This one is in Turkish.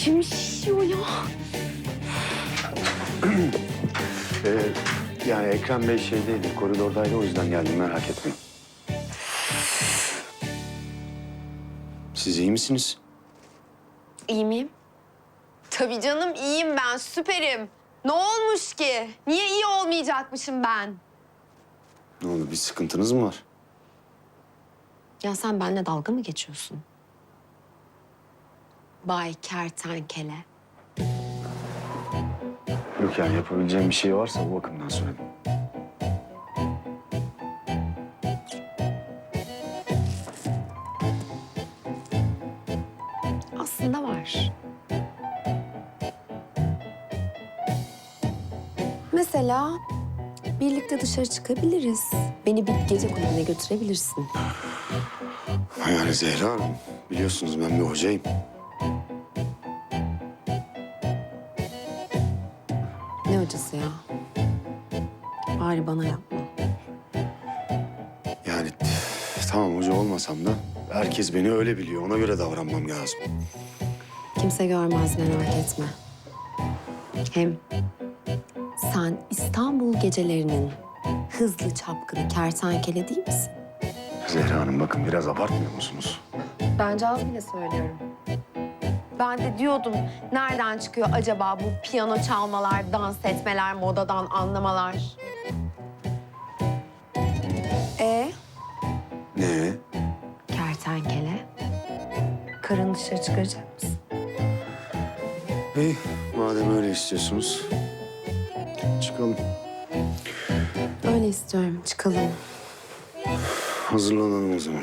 İçim şişiyor ya. Ee, yani Ekrem Bey şeydeydi, koridordaydı o yüzden geldim merak etmeyin. Siz iyi misiniz? İyi miyim? Tabii canım iyiyim ben, süperim. Ne olmuş ki? Niye iyi olmayacakmışım ben? Ne oldu, bir sıkıntınız mı var? Ya sen benimle dalga mı geçiyorsun? Bay Kertenkele. Yok yani yapabileceğim bir şey varsa bu bakımdan söyledim. Aslında var. Mesela birlikte dışarı çıkabiliriz. Beni bir gece kulübüne götürebilirsin. Yani Zehra Hanım, biliyorsunuz ben bir hocayım. Ne hocası ya? Bari bana yapma. Yani tamam hoca olmasam da herkes beni öyle biliyor. Ona göre davranmam lazım. Kimse görmez merak etme. Hem sen İstanbul gecelerinin hızlı çapkını kertenkele değil misin? Zehra Hanım bakın biraz abartmıyor musunuz? Bence az bile söylüyorum. Ben de diyordum nereden çıkıyor acaba bu piyano çalmalar, dans etmeler, modadan anlamalar? E Ne? kertenkele karın dışarı çıkaracak mısın? İyi, madem öyle istiyorsunuz. Çıkalım. Öyle istiyorum çıkalım. Hazırlanalım o zaman.